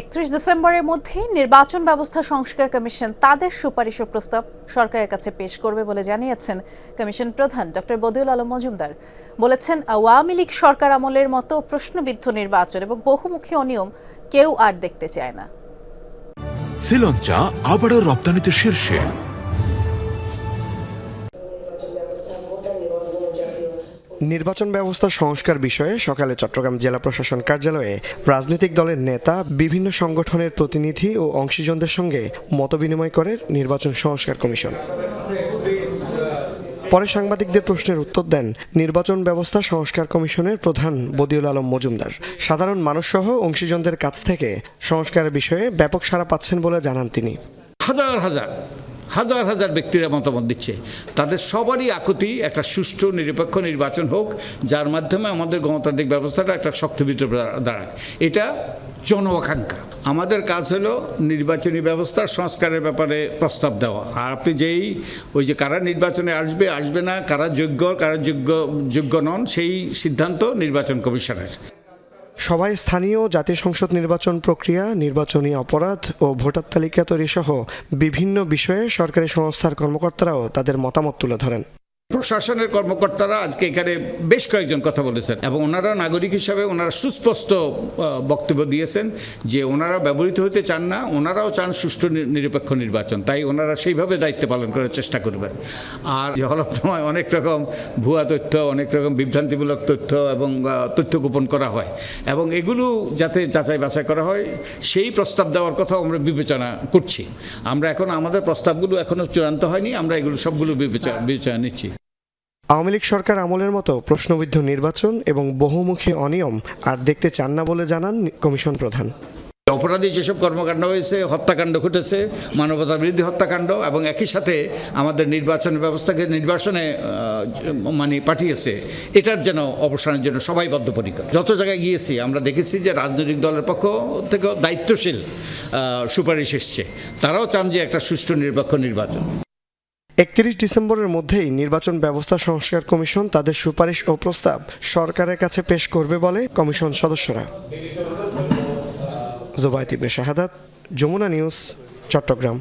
একত্রিশ ডিসেম্বরের মধ্যে নির্বাচন ব্যবস্থা সংস্কার কমিশন তাদের সুপারিশ ও প্রস্তাব সরকারের কাছে পেশ করবে বলে জানিয়েছেন কমিশন প্রধান ডক্টর বদিউল আলম মজুমদার। বলেছেন, আওয়ামী লীগ সরকার আমলের মতো প্রশ্নবিদ্ধ নির্বাচন এবং বহুমুখী অনিয়ম কেউ আর দেখতে চায় না। শ্রীলঞ্চা আবারও রপ্তানিতে শীর্ষে। নির্বাচন ব্যবস্থা সংস্কার বিষয়ে সকালে চট্টগ্রাম জেলা প্রশাসন কার্যালয়ে রাজনৈতিক দলের নেতা, বিভিন্ন সংগঠনের প্রতিনিধি ও অংশীজনদের সঙ্গে মতবিনিময় করে নির্বাচন সংস্কার কমিশন। পরে সাংবাদিকদের প্রশ্নের উত্তর দেন নির্বাচন ব্যবস্থা সংস্কার কমিশনের প্রধান বদিউল আলম মজুমদার। সাধারণ মানুষসহ অংশীজনদের কাছ থেকে সংস্কারের বিষয়ে ব্যাপক সাড়া পাচ্ছেন বলে জানান তিনি। হাজার হাজার হাজার হাজার ব্যক্তিরা মতামত দিচ্ছে। তাদের সবারই আকুতি একটা সুষ্ঠু, নিরপেক্ষ নির্বাচন হোক, যার মাধ্যমে আমাদের গণতান্ত্রিক ব্যবস্থাটা একটা শক্তিভিত দাঁড়ায়। এটা জন আকাঙ্ক্ষা। আমাদের কাজ হলো নির্বাচনী ব্যবস্থার সংস্কারের ব্যাপারে প্রস্তাব দেওয়া। আর আপনি যেই, ওই যে কারা নির্বাচনে আসবে আসবে না, কারা যোগ্য কারা যোগ্য যোগ্য নন, সেই সিদ্ধান্ত নির্বাচন কমিশনের। সবাই স্থানীয় জাতীয় সংসদ নির্বাচন প্রক্রিয়া, নির্বাচনী অপরাধ ও ভোটার তালিকা তৈরি সহ বিভিন্ন বিষয়ে সরকারি সংস্থার কর্মকর্তারাও তাদের মতামত তুলে ধরেন। প্রশাসনের কর্মকর্তারা আজকে এখানে বেশ কয়েকজন কথা বলেছেন এবং ওনারা নাগরিক হিসাবে ওনারা সুস্পষ্ট বক্তব্য দিয়েছেন যে ওনারা ব্যবহৃত হতে চান না, ওনারাও চান সুষ্ঠু নিরপেক্ষ নির্বাচন। তাই ওনারা সেইভাবে দায়িত্ব পালন করার চেষ্টা করবেন। আর যে হলফনামায় অনেক রকম ভুয়া তথ্য, অনেক রকম বিভ্রান্তিমূলক তথ্য এবং তথ্য গোপন করা হয়। এবং এগুলো যাতে যাচাই বাছাই করা হয়, সেই প্রস্তাব দেওয়ার কথাও আমরা বিবেচনা করছি। আমরা এখন আমাদের প্রস্তাবগুলো এখনও চূড়ান্ত হয়নি, আমরা এগুলো সবগুলো বিবেচনা বিবেচনা নিচ্ছি। আওয়ামী লীগ সরকার আমলের মতো প্রশ্নবিদ্ধ নির্বাচন এবং বহুমুখী অনিয়ম আর দেখতে চান না বলে জানান কমিশন প্রধান। অপরাধী যেসব কর্মকাণ্ড হয়েছে, হত্যাকাণ্ড ঘটেছে, মানবতার বিরুদ্ধে হত্যাকাণ্ড এবং একই সাথে আমাদের নির্বাচন ব্যবস্থাকে নির্বাচনে মানে পাঠিয়েছে, এটার যেন অবসানের জন্য সবাই বদ্ধপরিকর। যত জায়গায় গিয়েছি, আমরা দেখেছি যে রাজনৈতিক দলের পক্ষ থেকে দায়িত্বশীল সুপারিশ এসছে। তারাও চান যে একটা সুষ্ঠু নিরপেক্ষ নির্বাচন। একত্রিশ ডিসেম্বরের মধ্যেই নির্বাচন ব্যবস্থা সংস্কার কমিশন তাদের সুপারিশ ও প্রস্তাব সরকারের কাছে পেশ করবে বলে কমিশন সদস্যরা। জোবায়ত শাহাদাত, যমুনা নিউজ, চট্টগ্রাম।